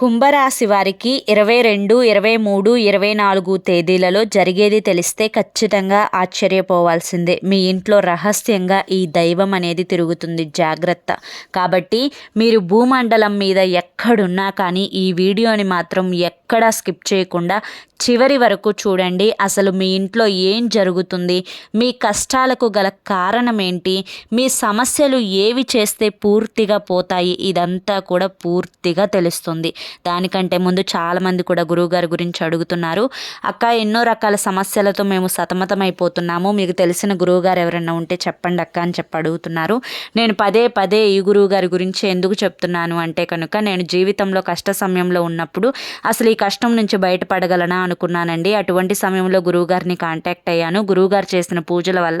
కుంభరాశి వారికి ఇరవై రెండు ఇరవై మూడు ఇరవై నాలుగు తేదీలలో జరిగేది తెలిస్తే ఖచ్చితంగా ఆశ్చర్యపోవాల్సిందే. మీ ఇంట్లో రహస్యంగా ఈ దైవం అనేది తిరుగుతుంది. జాగ్రత్త. కాబట్టి మీరు భూమండలం మీద ఎక్కడున్నా కానీ ఈ వీడియోని మాత్రం ఎక్కడా స్కిప్ చేయకుండా చివరి వరకు చూడండి. అసలు మీ ఇంట్లో ఏం జరుగుతుంది? మీ కష్టాలకు గల కారణం ఏంటి? మీ సమస్యలు ఏవి చేస్తే పూర్తిగా పోతాయి? ఇదంతా కూడా పూర్తిగా తెలుస్తుంది. దానికంటే ముందు చాలామంది కూడా గురువుగారి గురించి అడుగుతున్నారు. అక్క ఎన్నో రకాల సమస్యలతో మేము సతమతం అయిపోతున్నాము మీకు తెలిసిన గురువుగారు ఎవరైనా ఉంటే చెప్పండి అక్క అని చెప్పి అడుగుతున్నారు. నేను పదే పదే ఈ గురువుగారి గురించి ఎందుకు చెప్తున్నాను అంటే కనుక నేను జీవితంలో కష్ట సమయంలో ఉన్నప్పుడు అసలు ఈ కష్టం నుంచి బయటపడగలనా అనుకున్నానండి. అటువంటి సమయంలో గురువుగారిని కాంటాక్ట్ అయ్యాను. గురువుగారు చేసిన పూజల వల్ల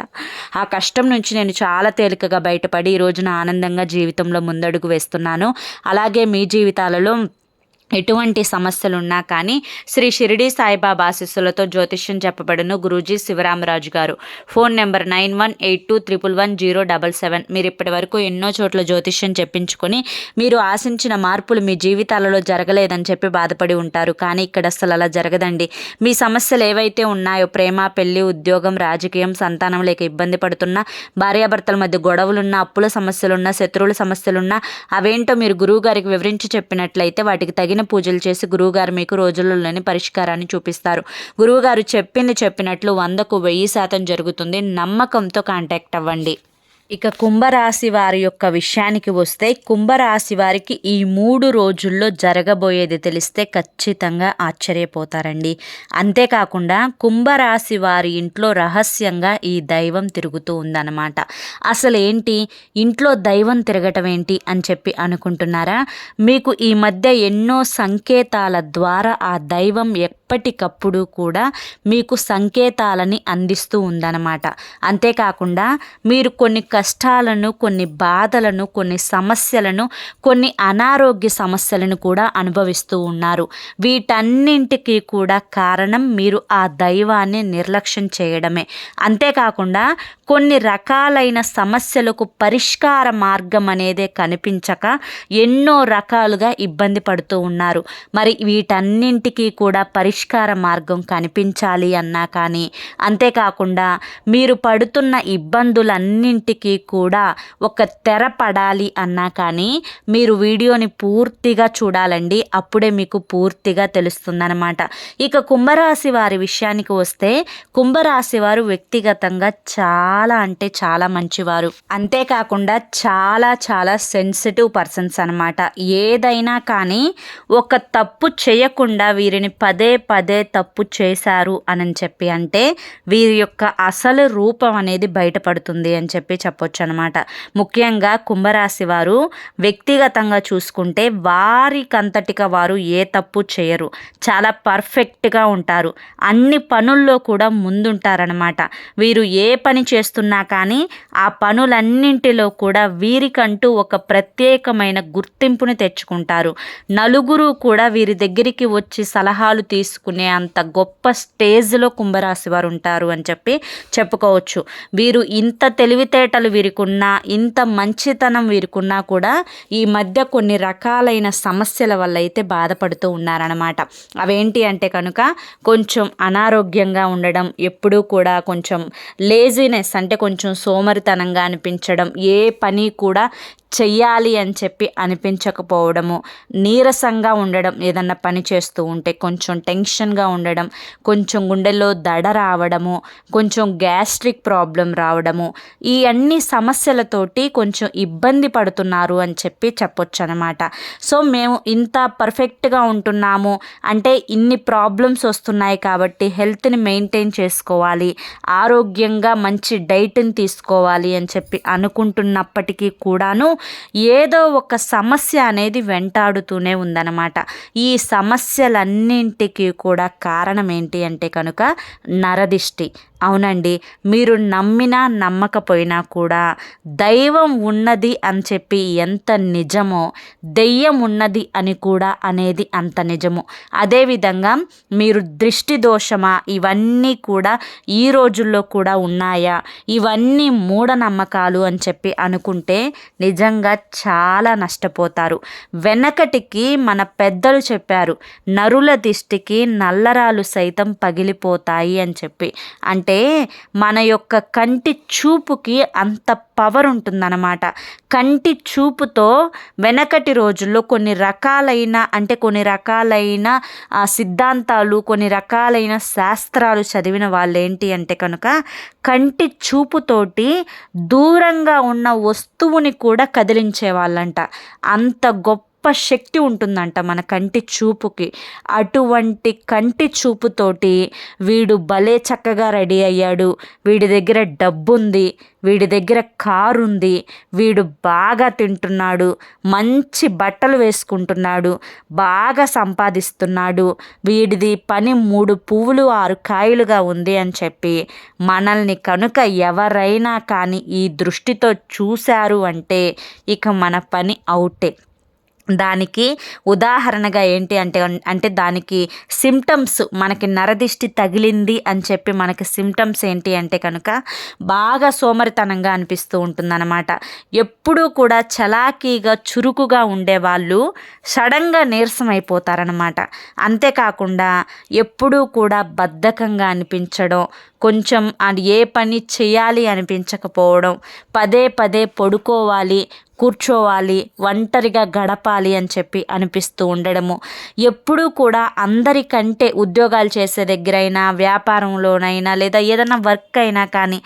ఆ కష్టం నుంచి నేను చాలా తేలికగా బయటపడి ఈ రోజున ఆనందంగా జీవితంలో ముందడుగు వేస్తున్నాను. అలాగే మీ జీవితాలలో ఎటువంటి సమస్యలు ఉన్నా కానీ శ్రీ షిరిడి సాయిబాబా ఆశీస్సులతో జ్యోతిష్యం చెప్పబడును గురూజీ శివరామరాజు గారు. Phone number nine one eight two triple one zero double seven. మీరు ఇప్పటి వరకు ఎన్నో చోట్ల జ్యోతిష్యం చెప్పించుకొని మీరు ఆశించిన మార్పులు మీ జీవితాలలో జరగలేదని చెప్పి బాధపడి ఉంటారు. కానీ ఇక్కడ అసలు అలా జరగదండి. మీ సమస్యలు ఏవైతే ఉన్నాయో ప్రేమ పెళ్ళి ఉద్యోగం రాజకీయం సంతానం లేక ఇబ్బంది పడుతున్నా భార్యాభర్తల మధ్య గొడవలున్నా అప్పుల సమస్యలున్నా శత్రువుల సమస్యలున్నా అవేంటో మీరు గురువు గారికి వివరించి చెప్పినట్లయితే వాటికి తగిన తగిన పూజలు చేసి గురువుగారు మీకు రోజులలోని పరిష్కారాన్ని చూపిస్తారు. గురువుగారు చెప్పింది చెప్పినట్లు వందకు వెయ్యి శాతం జరుగుతుంది. నమ్మకంతో కాంటాక్ట్ అవ్వండి. ఇక కుంభరాశి వారి యొక్క విషయానికి వస్తే కుంభరాశి వారికి ఈ మూడు రోజుల్లో జరగబోయేది తెలిస్తే ఖచ్చితంగా ఆశ్చర్యపోతారండి. అంతేకాకుండా కుంభరాశి వారి ఇంట్లో రహస్యంగా ఈ దైవం తిరుగుతూ ఉందన్నమాట. అసలు ఏంటి? ఇంట్లో దైవం తిరగటం ఏంటి అని చెప్పి అనుకుంటున్నారా? మీకు ఈ మధ్య ఎన్నో సంకేతాల ద్వారా ఆ దైవం ఎప్పటికప్పుడు కూడా మీకు సంకేతాలని అందిస్తూ ఉందన్నమాట. అంతేకాకుండా మీరు కొన్ని కష్టాలను కొన్ని బాధలను కొన్ని సమస్యలను కొన్ని అనారోగ్య సమస్యలను కూడా అనుభవిస్తూ ఉన్నారు. వీటన్నింటికి కూడా కారణం మీరు ఆ దైవాన్ని నిర్లక్ష్యం చేయడమే. అంతేకాకుండా కొన్ని రకాలైన సమస్యలకు పరిష్కార మార్గం అనేదే కనిపించక ఎన్నో రకాలుగా ఇబ్బంది పడుతూ ఉన్నారు. మరి వీటన్నింటికీ కూడా పరిష్కారం మార్గం కనిపించాలి అన్నా కానీ అంతేకాకుండా మీరు పడుతున్న ఇబ్బందులన్నింటికి కూడా ఒక తెర పడాలి అన్నా కానీ మీరు వీడియోని పూర్తిగా చూడాలండి. అప్పుడే మీకు పూర్తిగా తెలుస్తుందన్నమాట. ఇక కుంభరాశి వారి విషయానికి వస్తే కుంభరాశి వారు వ్యక్తిగతంగా చాలా అంటే చాలా మంచివారు. అంతేకాకుండా చాలా చాలా సెన్సిటివ్ పర్సన్స్ అనమాట ఏదైనా కానీ ఒక తప్పు చేయకుండా వీరిని పదే పదే తప్పు చేశారు అని చెప్పి అంటే వీరి యొక్క అసలు రూపం అనేది బయటపడుతుంది అని చెప్పి చెప్పొచ్చు అనమాట ముఖ్యంగా కుంభరాశి వారు వ్యక్తిగతంగా చూసుకుంటే వారికంతటిగా వారు ఏ తప్పు చేయరు. చాలా పర్ఫెక్ట్గా ఉంటారు. అన్ని పనుల్లో కూడా ముందుంటారనమాట. వీరు ఏ పని చేస్తున్నా కానీ ఆ పనులన్నింటిలో కూడా వీరికంటూ ఒక ప్రత్యేకమైన గుర్తింపుని తెచ్చుకుంటారు. నలుగురు కూడా వీరి దగ్గరికి వచ్చి సలహాలు చేసుకునే అంత గొప్ప స్టేజ్లో కుంభరాశి వారు ఉంటారు అని చెప్పి చెప్పుకోవచ్చు. వీరు ఇంత తెలివితేటలు వీరికున్నా ఇంత మంచితనం వీరికున్నా కూడా ఈ మధ్య కొన్ని రకాలైన సమస్యల వల్ల అయితే బాధపడుతూ ఉన్నారనమాట అవేంటి అంటే కనుక కొంచెం అనారోగ్యంగా ఉండడం ఎప్పుడూ కూడా కొంచెం లేజినెస్ అంటే కొంచెం సోమరితనంగా అనిపించడం ఏ పని కూడా చెయ్యాలి అని చెప్పి అనిపించకపోవడము నీరసంగా ఉండడం ఏదన్నా పని చేస్తూ ఉంటే కొంచెం టెన్షన్గా ఉండడం కొంచెం గుండెల్లో దడ రావడము కొంచెం గ్యాస్ట్రిక్ ప్రాబ్లం రావడము ఈ అన్ని సమస్యలతోటి కొంచెం ఇబ్బంది పడుతున్నారు అని చెప్పి చెప్పొచ్చు అనమాట సో మేము ఇంత పర్ఫెక్ట్గా ఉంటున్నాము అంటే ఇన్ని ప్రాబ్లమ్స్ వస్తున్నాయి కాబట్టి హెల్త్ని మెయింటైన్ చేసుకోవాలి ఆరోగ్యంగా మంచి డైట్ని తీసుకోవాలి అని చెప్పి అనుకుంటున్నప్పటికీ కూడాను ఏదో ఒక సమస్య అనేది వెంటాడుతూనే ఉందన్నమాట. ఈ సమస్యలన్నింటికి కూడా కారణం ఏంటి అంటే కనుక నరదిష్టి. అవునండి మీరు నమ్మినా నమ్మకపోయినా కూడా దైవం ఉన్నది అని చెప్పి ఎంత నిజమో దెయ్యం ఉన్నది అని కూడా అనేది అంత నిజము. అదేవిధంగా మీరు దృష్టి దోషమా ఇవన్నీ కూడా ఈ రోజుల్లో కూడా ఉన్నాయా? ఇవన్నీ మూఢనమ్మకాలు అని చెప్పి అనుకుంటే నిజంగా పరంగా చాలా నష్టపోతారు. వెనకటికి మన పెద్దలు చెప్పారు నరుల దిష్టికి నల్లరాలు సైతం పగిలిపోతాయి అని చెప్పి. అంటే మన యొక్క కంటి చూపుకి అంత పవర్ ఉంటుందన్నమాట. కంటి చూపుతో వెనకటి రోజుల్లో కొన్ని రకాలైన అంటే కొన్ని రకాలైన సిద్ధాంతాలు కొన్ని రకాలైన శాస్త్రాలు చదివిన వాళ్ళు ఏంటి అంటే కనుక కంటి చూపుతోటి దూరంగా ఉన్న వస్తువుని కూడా కదిలించే వాళ్ళంట అంత గొప్ప గొప్ప శక్తి ఉంటుందంట మన కంటి చూపుకి. అటువంటి కంటి చూపుతోటి వీడు భలే చక్కగా రెడీ అయ్యాడు. వీడి దగ్గర డబ్బు ఉంది వీడి దగ్గర కారు ఉంది వీడు బాగా తింటున్నాడు మంచి బట్టలు వేసుకుంటున్నాడు బాగా సంపాదిస్తున్నాడు వీడిది పని మూడు పువ్వులు ఆరు కాయలుగా ఉంది అని చెప్పి మనల్ని కనుక ఎవరైనా కానీ ఈ దృష్టితో చూశారు అంటే ఇక మన పని అవుటే. దానికి ఉదాహరణగా ఏంటి అంటే అంటే దానికి సిమ్టమ్స్ మనకి నరదిష్టి తగిలింది అని చెప్పి మనకి సిమ్టమ్స్ ఏంటి అంటే కనుక బాగా సోమరితనంగా అనిపిస్తూ ఉంటుందన్నమాట. ఎప్పుడూ కూడా చలాకీగా చురుకుగా ఉండేవాళ్ళు సడన్గా నీరసం అయిపోతారనమాట అంతేకాకుండా ఎప్పుడూ కూడా బద్ధకంగా అనిపించడం కొంచెం అది ఏ పని చేయాలి అనిపించకపోవడం పదే పదే పడుకోవాలి కూర్చోవాలి ఒంటరిగా గడపాలి అని చెప్పి అనిపిస్తూ ఉండడము. ఎప్పుడూ కూడా అందరికంటే ఉద్యోగాలు చేసే దగ్గరైనా వ్యాపారంలోనైనా లేదా ఏదైనా వర్క్ అయినా కానీ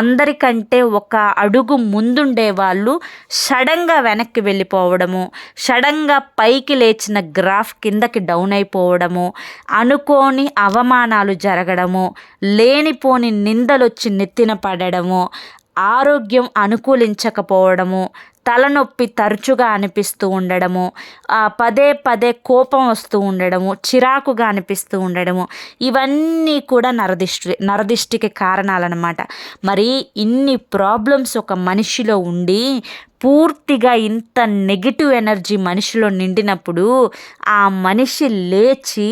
అందరికంటే ఒక అడుగు ముందుండే వాళ్ళు సడన్గా వెనక్కి వెళ్ళిపోవడము సడన్గా పైకి లేచిన గ్రాఫ్ కిందకి డౌన్ అయిపోవడము అనుకోని అవమానాలు జరగడము లేనిపోని నిందలొచ్చి నెత్తిన పడడము ఆరోగ్యం అనుకూలించకపోవడము తలనొప్పి తరచుగా అనిపిస్తూ ఉండడము పదే పదే కోపం వస్తూ ఉండడము చిరాకుగా అనిపిస్తూ ఉండడము ఇవన్నీ కూడా నరదిష్టి నరదిష్టికి కారణాలన్నమాట. మరి ఇన్ని ప్రాబ్లమ్స్ ఒక మనిషిలో ఉండి పూర్తిగా ఇంత నెగిటివ్ ఎనర్జీ మనిషిలో నిండినప్పుడు ఆ మనిషి లేచి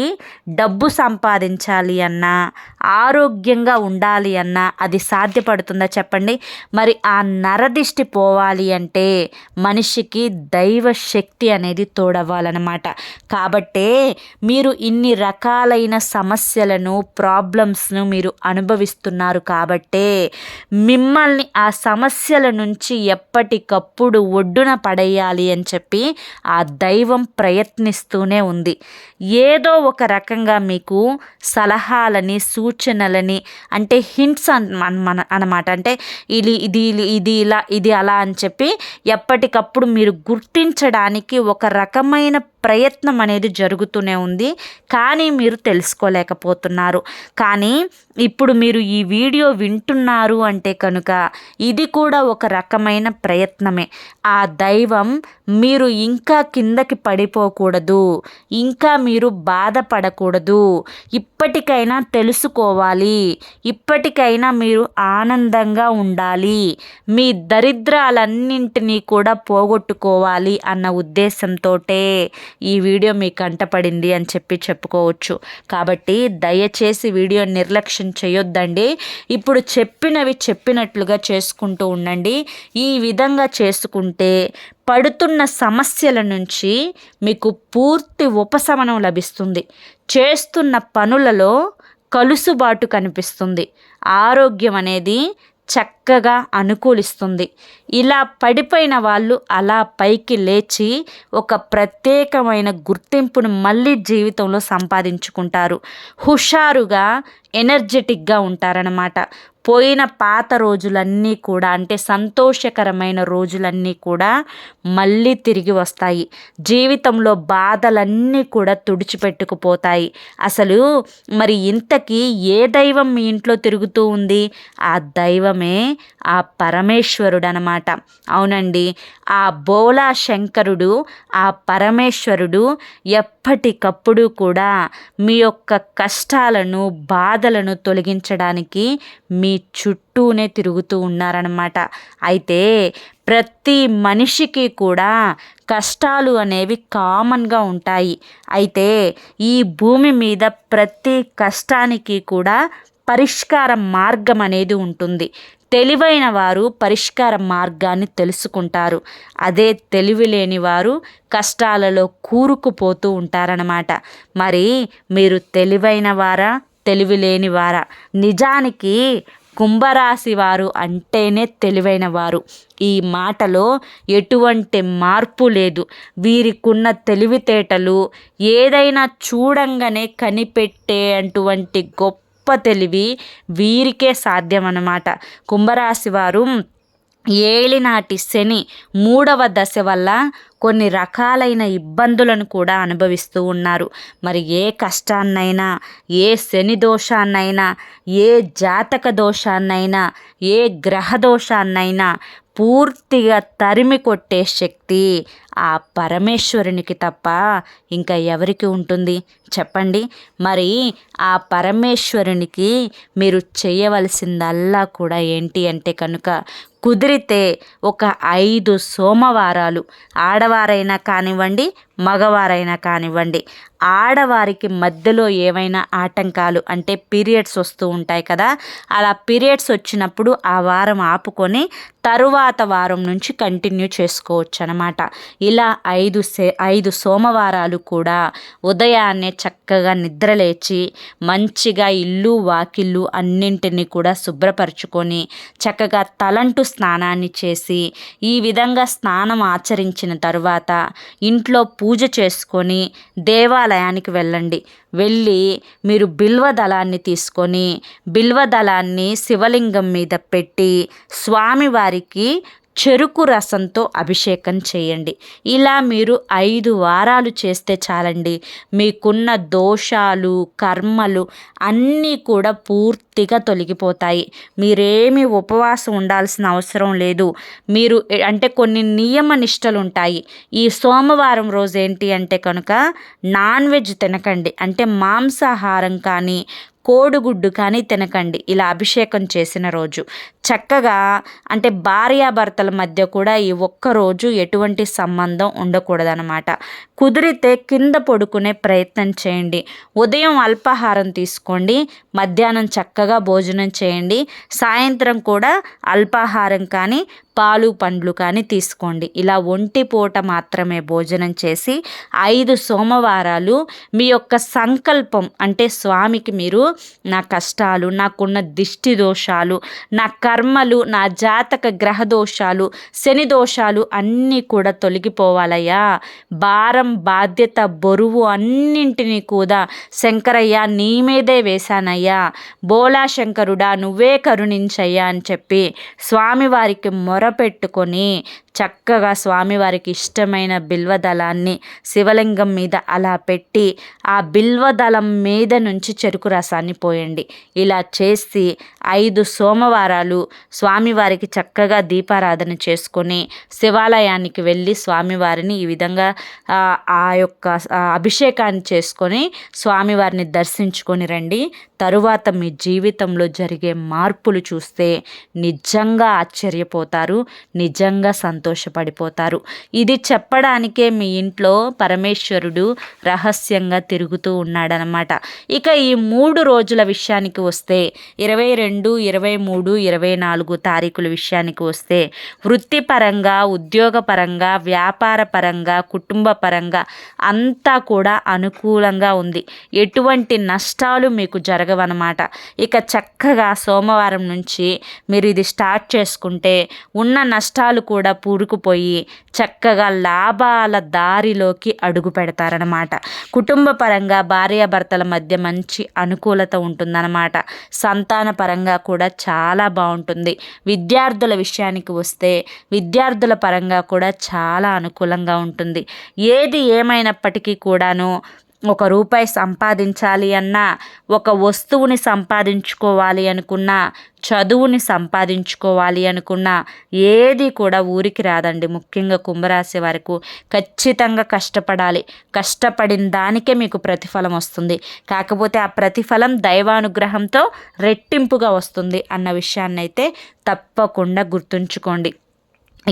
డబ్బు సంపాదించాలి అన్నా ఆరోగ్యంగా ఉండాలి అన్నా అది సాధ్యపడుతుందా చెప్పండి? మరి ఆ నరదిష్టి పోవాలి అంటే మనిషికి దైవ శక్తి అనేది తోడవ్వాలన్నమాట. కాబట్టే మీరు ఇన్ని రకాలైన సమస్యలను ప్రాబ్లమ్స్ను మీరు అనుభవిస్తున్నారు కాబట్టే మిమ్మల్ని ఆ సమస్యల నుంచి ఎప్పటికప్పుడు అప్పుడు ఒడ్డున పడేయాలి అని చెప్పి ఆ దైవం ప్రయత్నిస్తూనే ఉంది. ఏదో ఒక రకంగా మీకు సలహాలని సూచనలని అంటే హింట్స్ మన అనమాట అంటే ఇది ఇది ఇది ఇలా ఇది అలా అని చెప్పి ఎప్పటికప్పుడు మీరు గుర్తించడానికి ఒక రకమైన ప్రయత్నం అనేది జరుగుతూనే ఉంది. కానీ మీరు తెలుసుకోలేకపోతున్నారు. కానీ ఇప్పుడు మీరు ఈ వీడియో వింటున్నారు అంటే కనుక ఇది కూడా ఒక రకమైన ప్రయత్నమే. ఆ దైవం మీరు ఇంకా కిందకి పడిపోకూడదు. ఇంకా మీరు బాధపడకూడదు. ఇప్పటికైనా తెలుసుకోవాలి. ఇప్పటికైనా మీరు ఆనందంగా ఉండాలి. మీ దరిద్రాలన్నింటినీ కూడా పోగొట్టుకోవాలి అన్న ఉద్దేశంతో ఈ వీడియో మీకు కంటపడింది అని చెప్పి చెప్పుకోవచ్చు. కాబట్టి దయచేసి వీడియో నిర్లక్ష్యం చేయొద్దండి. ఇప్పుడు చెప్పినవి చెప్పినట్లుగా చేసుకుంటూ ఉండండి. ఈ విధంగా చేసుకుంటే పడుతున్న సమస్యల నుంచి మీకు పూర్తి ఉపశమనం లభిస్తుంది. చేస్తున్న పనులలో కలుసుబాటు కనిపిస్తుంది. ఆరోగ్యం అనేది చక్కగా అనుకూలిస్తుంది. ఇలా పడిపోయిన వాళ్ళు అలా పైకి లేచి ఒక ప్రత్యేకమైన గుర్తింపును మళ్ళీ జీవితంలో సంపాదించుకుంటారు. హుషారుగా ఎనర్జెటిక్గా ఉంటారనమాట పోయిన పాత రోజులన్నీ కూడా అంటే సంతోషకరమైన రోజులన్నీ కూడా మళ్ళీ తిరిగి వస్తాయి. జీవితంలో బాధలన్నీ కూడా తుడిచిపెట్టుకుపోతాయి. అసలు మరి ఇంతకీ ఏ దైవం మీ ఇంట్లో తిరుగుతూ ఉంది? ఆ దైవమే ఆ పరమేశ్వరుడు అనమాట అవునండి ఆ బోలా శంకరుడు ఆ పరమేశ్వరుడు ఎప్పటికప్పుడు కూడా మీ యొక్క కష్టాలను బాధలను తొలగించడానికి మీ చుట్టూనే తిరుగుతూ ఉన్నారనమాట అయితే ప్రతి మనిషికి కూడా కష్టాలు అనేవి కామన్గా ఉంటాయి. అయితే ఈ భూమి మీద ప్రతి కష్టానికి కూడా పరిష్కార మార్గం అనేది ఉంటుంది. తెలివైన వారు పరిష్కార మార్గాన్ని తెలుసుకుంటారు. అదే తెలివి లేని వారు కష్టాలలో కూరుకుపోతూ ఉంటారనమాట మరి మీరు తెలివైన వారా తెలివి లేని వారా? నిజానికి కుంభరాశి వారు అంటేనే తెలివైన వారు. ఈ మాటలో ఎటువంటి మార్పు లేదు. వీరికున్న తెలివితేటలు ఏదైనా చూడంగానే కనిపెట్టే అటువంటి గొప్ప తెలివి వీరికే సాధ్యం అన్నమాట కుంభరాశి వారు ఏలినాటి శని మూడవ దశ వల్ల కొన్ని రకాలైన ఇబ్బందులను కూడా అనుభవిస్తూ ఉన్నారు. మరి ఏ కష్టాన్నైనా ఏ శని దోషాన్నైనా ఏ జాతక దోషాన్నైనా ఏ గ్రహ దోషాన్నైనా పూర్తిగా తరిమి కొట్టే శక్తి ఆ పరమేశ్వరునికి తప్ప ఇంకా ఎవరికి ఉంటుంది? చెప్పండి. మరి ఆ పరమేశ్వరునికి మీరు చేయవలసిందల్లా కూడా ఏంటి అంటే కనుక కుదిరితే ఒక ఐదు సోమవారాలు ఆడవారైనా కానివ్వండి మగవారైనా కానివ్వండి ఆడవారికి మధ్యలో ఏవైనా ఆటంకాలు అంటే పీరియడ్స్ వస్తూ ఉంటాయి కదా అలా పీరియడ్స్ వచ్చినప్పుడు ఆ వారం ఆపుకొని తరువాత వారం నుంచి కంటిన్యూ చేసుకోవచ్చు అనమాట ఇలా ఐదు సే ఐదు సోమవారాలు కూడా ఉదయాన్నే చక్కగా నిద్రలేచి మంచిగా ఇల్లు వాకిళ్ళు అన్నింటినీ కూడా శుభ్రపరచుకొని చక్కగా తలంటు స్నానాన్ని చేసి ఈ విధంగా స్నానం ఆచరించిన తర్వాత ఇంట్లో పూజ చేసుకొని దేవాలయానికి వెళ్ళండి. వెళ్ళి మీరు బిల్వ దళాన్ని తీసుకొని బిల్వ దళాన్ని శివలింగం మీద పెట్టి స్వామివారికి చెరుకు రసంతో అభిషేకం చేయండి. ఇలా మీరు ఐదు వారాలు చేస్తే చాలండి. మీకున్న దోషాలు కర్మలు అన్నీ కూడా పూర్తిగా తొలగిపోతాయి. మీరేమి ఉపవాసం ఉండాల్సిన అవసరం లేదు. మీరు అంటే కొన్ని నియమ నిష్టలు ఉంటాయి. ఈ సోమవారం రోజు ఏంటి అంటే కనుక నాన్ వెజ్ తినకండి. అంటే మాంసాహారం కానీ కోడిగుడ్డు కానీ తినకండి. ఇలా అభిషేకం చేసిన రోజు. చక్కగా అంటే భార్యాభర్తల మధ్య కూడా ఈ ఒక్కరోజు ఎటువంటి సంబంధం ఉండకూడదనమాట కుదిరితే కింద పడుకునే ప్రయత్నం చేయండి. ఉదయం అల్పాహారం తీసుకోండి. మధ్యాహ్నం చక్కగా భోజనం చేయండి. సాయంత్రం కూడా అల్పాహారం కానీ పాలు పండ్లు కానీ తీసుకోండి. ఇలా ఒంటి పూట మాత్రమే భోజనం చేసి ఐదు సోమవారాలు మీ యొక్క సంకల్పం అంటే స్వామికి మీరు నా కష్టాలు నాకున్న దిష్టి దోషాలు నా కర్మలు నా జాతక గ్రహ దోషాలు శని దోషాలు అన్నీ కూడా తొలగిపోవాలయ్యా. భారం బాధ్యత బరువు అన్నింటినీ కూడా శంకరయ్య నీ మీదే వేశానయ్యా. బోలా శంకరుడా నువ్వే కరుణించయ్యా అని చెప్పి స్వామివారికి పెట్టుకొని చక్కగా స్వామివారికి ఇష్టమైన బిల్వదళాన్ని శివలింగం మీద అలా పెట్టి ఆ బిల్వదళం మీద నుంచి చెరుకు రసాన్ని పోయండి. ఇలా చేసి ఐదు సోమవారాలు స్వామివారికి చక్కగా దీపారాధన చేసుకొని శివాలయానికి వెళ్ళి స్వామివారిని ఈ విధంగా ఆ యొక్క అభిషేకాన్ని చేసుకొని స్వామివారిని దర్శించుకొని రండి. తరువాత మీ జీవితంలో జరిగే మార్పులు చూస్తే నిజంగా ఆశ్చర్యపోతారు. నిజంగా సంతోషం సంతోషపడిపోతారు. ఇది చెప్పడానికే మీ ఇంట్లో పరమేశ్వరుడు రహస్యంగా తిరుగుతూ ఉన్నాడనమాట ఇక ఈ మూడు రోజుల విషయానికి వస్తే ఇరవై రెండు ఇరవై మూడు ఇరవై నాలుగు తారీఖుల విషయానికి వస్తే వృత్తిపరంగా ఉద్యోగపరంగా వ్యాపార పరంగా కుటుంబ పరంగా అంతా కూడా అనుకూలంగా ఉంది. ఎటువంటి నష్టాలు మీకు జరగవన్నమాట. ఇక చక్కగా సోమవారం నుంచి మీరు ఇది స్టార్ట్ చేసుకుంటే ఉన్న నష్టాలు కూడా పూరుకుపోయి చక్కగా లాభాల దారిలోకి అడుగు పెడతారనమాట కుటుంబ పరంగా భార్యాభర్తల మధ్య మంచి అనుకూలత ఉంటుందన్నమాట. సంతాన పరంగా కూడా చాలా బాగుంటుంది. విద్యార్థుల విషయానికి వస్తే విద్యార్థుల పరంగా కూడా చాలా అనుకూలంగా ఉంటుంది. ఏది ఏమైనప్పటికీ కూడాను ఒక రూపాయి సంపాదించాలి అన్నా ఒక వస్తువుని సంపాదించుకోవాలి అనుకున్నా చదువుని సంపాదించుకోవాలి అనుకున్నా ఏది కూడా ఊరికి రాదండి. ముఖ్యంగా కుంభరాశి వరకు ఖచ్చితంగా కష్టపడాలి. కష్టపడిన దానికే మీకు ప్రతిఫలం వస్తుంది. కాకపోతే ఆ ప్రతిఫలం దైవానుగ్రహంతో రెట్టింపుగా వస్తుంది అన్న విషయాన్నైతే తప్పకుండా గుర్తుంచుకోండి.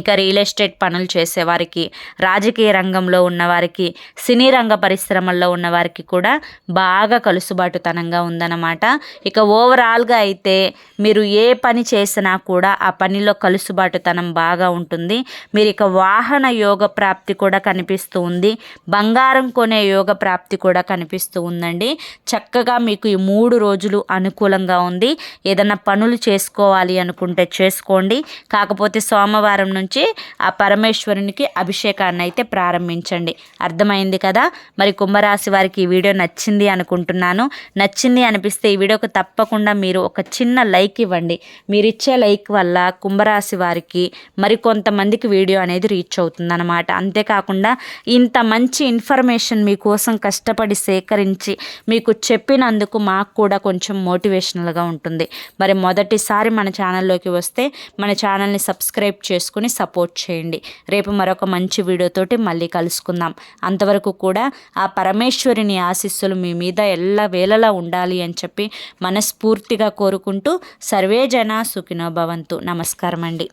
ఇక రియల్ ఎస్టేట్ పనులు చేసేవారికి రాజకీయ రంగంలో ఉన్నవారికి సినీ రంగ పరిశ్రమల్లో ఉన్నవారికి కూడా బాగా కలుసుబాటుతనంగా ఉందన్నమాట. ఇక ఓవరాల్గా అయితే మీరు ఏ పని చేసినా కూడా ఆ పనిలో కలుసుబాటుతనం బాగా ఉంటుంది. మీరు ఇక వాహన యోగ ప్రాప్తి కూడా కనిపిస్తూ ఉంది. బంగారం కొనే యోగ ప్రాప్తి కూడా కనిపిస్తూ ఉందండి. చక్కగా మీకు ఈ మూడు రోజులు అనుకూలంగా ఉంది. ఏదైనా పనులు చేసుకోవాలి అనుకుంటే చేసుకోండి. కాకపోతే సోమవారం నుంచి నుంచి ఆ పరమేశ్వరునికి అభిషేకాన్ని అయితే ప్రారంభించండి. అర్థమైంది కదా? మరి కుంభరాశి వారికి ఈ వీడియో నచ్చింది అనుకుంటున్నాను. నచ్చింది అనిపిస్తే ఈ వీడియోకి తప్పకుండా మీరు ఒక చిన్న లైక్ ఇవ్వండి. మీరు ఇచ్చే లైక్ వల్ల కుంభరాశి వారికి మరి కొంతమందికి వీడియో అనేది రీచ్ అవుతుంది అనమాట అంతేకాకుండా ఇంత మంచి ఇన్ఫర్మేషన్ మీకోసం కష్టపడి సేకరించి మీకు చెప్పినందుకు మాకు కూడా కొంచెం మోటివేషనల్గా ఉంటుంది. మరి మొదటిసారి మన ఛానల్లోకి వస్తే మన ఛానల్ని సబ్స్క్రైబ్ చేసుకుని సపోర్ట్ చేయండి. రేపు మరొక మంచి వీడియోతోటి మళ్ళీ కలుసుకుందాం. అంతవరకు కూడా ఆ పరమేశ్వరిని ఆశీస్సులు మీ మీద ఎల్ల వేళలా ఉండాలి అని చెప్పి మనస్ఫూర్తిగా కోరుకుంటూ సర్వే జన సుఖినో భవంతు. నమస్కారం అండి